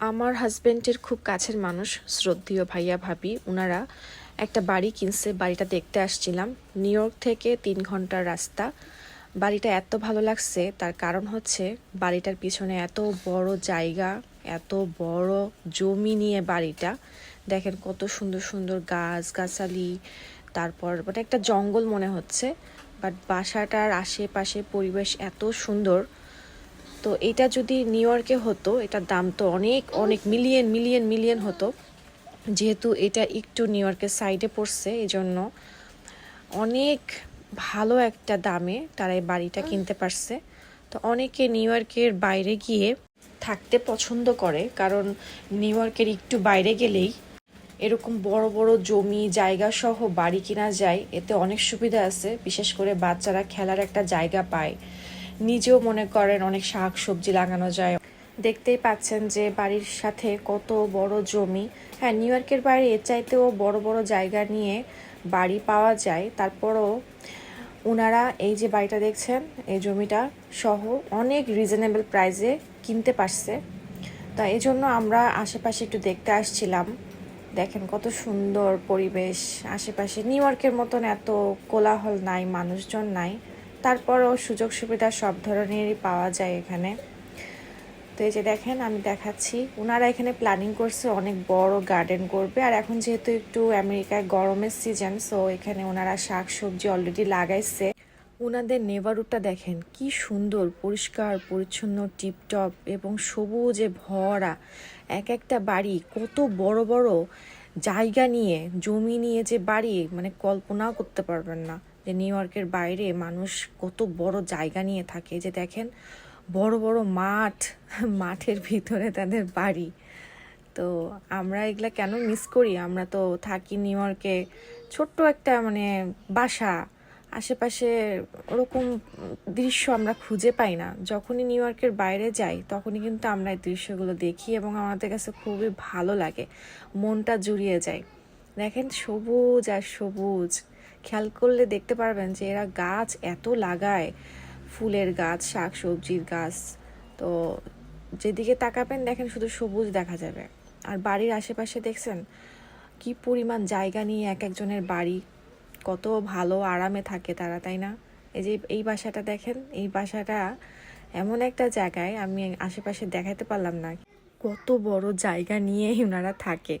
আমার হাজবেন্ডের খুব কাছের মানুষ, শ্রদ্ধেয় ভাইয়া ভাবি। ওনারা একটা বাড়ি কিনছে, বাড়িটা দেখতে আসছিলাম। নিউ ইয়র্ক থেকে তিন ঘণ্টার রাস্তা। বাড়িটা এত ভালো লাগছে, তার কারণ হচ্ছে বাড়িটার পিছনে এত বড় জায়গা, এত বড় জমি নিয়ে বাড়িটা। দেখেন কত সুন্দর সুন্দর গাছ, গাছালি, তারপর মানে একটা জঙ্গল মনে হচ্ছে। বাট বাসাটার আশেপাশে পরিবেশ এত সুন্দর তো এটা যদি নিউ ইয়র্কে হতো, এটার দাম তো অনেক অনেক মিলিয়ন মিলিয়ন মিলিয়ন হতো। যেহেতু এটা একটু নিউ ইয়র্কের সাইডে পড়ছে এই জন্য অনেক ভালো একটা দামে তারা এই বাড়িটা কিনতে পারছে। তো অনেকে নিউ ইয়র্কের বাইরে গিয়ে থাকতে পছন্দ করে, কারণ নিউ ইয়র্কের একটু বাইরে গেলেই এরকম বড় বড় জমি জায়গা সহ বাড়ি কিনা যায়, এতে অনেক সুবিধা আছে। বিশেষ করে বাচ্চারা খেলার একটা জায়গা পায়। নিজেও মনে করেন অনেক শাক সবজি লাগানো যায়। দেখতেই পাচ্ছেন যে বাড়ির সাথে কত বড় জমি। হ্যাঁ নিউ ইয়র্কের বাইরে এর চাইতেও বড় বড় জায়গা নিয়ে বাড়ি পাওয়া যায়। তারপরও ওনারা এই যে বাড়িটা দেখছেন, এই জমিটা সহ অনেক রিজনেবল প্রাইসে কিনতে পারছে। তা এই জন্য আমরা আশেপাশে একটু দেখতে আসছিলাম। দেখেন কত সুন্দর পরিবেশ। আশেপাশে নিউ ইয়র্কের মতন এত কোলাহল নাই, মানুষজন নাই। তারপরও সুযোগ সুবিধা সব ধরনেরই পাওয়া যায় এখানে। তো এই যে দেখেন, আমি দেখাচ্ছি। ওনারা এখানে প্ল্যানিং করছে অনেক বড় গার্ডেন করবে। আর এখন যেহেতু একটু আমেরিকায় গরমের সিজন সো এখানে ওনারা শাক সবজি অলরেডি লাগাইছে। ওনাদের নেভারুটটা দেখেন, কি সুন্দর, পরিষ্কার, পরিচ্ছন্ন টিপটপ এবং সবুজে ভরা। এক একটা বাড়ি কত বড় বড় জায়গা নিয়ে, জমি নিয়ে যে বাড়ি মানে কল্পনাও করতে পারবেন না। যে নিউ ইয়র্কের বাইরে মানুষ কত বড় জায়গা নিয়ে থাকে যে দেখেন বড় বড় মাঠ, মাঠের ভিতরে তাদের বাড়ি। তো আমরা এগুলা কেন মিস করি? আমরা তো থাকি নিউ ইয়র্কে ছোট্ট একটা মানে বাসা। আশেপাশে ওরকম দৃশ্য আমরা খুঁজে পাই না। যখনই নিউ ইয়র্কের বাইরে যাই, তখনই কিন্তু আমরা এই দৃশ্যগুলো দেখি এবং আমাদের কাছে খুবই ভালো লাগে। মনটা জুড়িয়ে যায়। দেখেন সবুজ আর সবুজ। খেয়াল করলে দেখতে পারবেন যে এরা গাছ এত লাগায়, ফুলের গাছ শাক সবজির গাছ। তো যেদিকে তাকাবেন দেখেন শুধু সবুজ দেখা যাবে। আর বাড়ির আশেপাশে দেখছেন কি পরিমাণ জায়গা নিয়ে এক একজনের বাড়ি। কত ভালো আরামে থাকে তারা, তাই না? এই যে এই বাসাটা দেখেন, এই বাসাটা এমন একটা জায়গায় আমি আশেপাশে দেখাতে পারলাম না। কত বড় জায়গা নিয়ে ওনারা থাকে।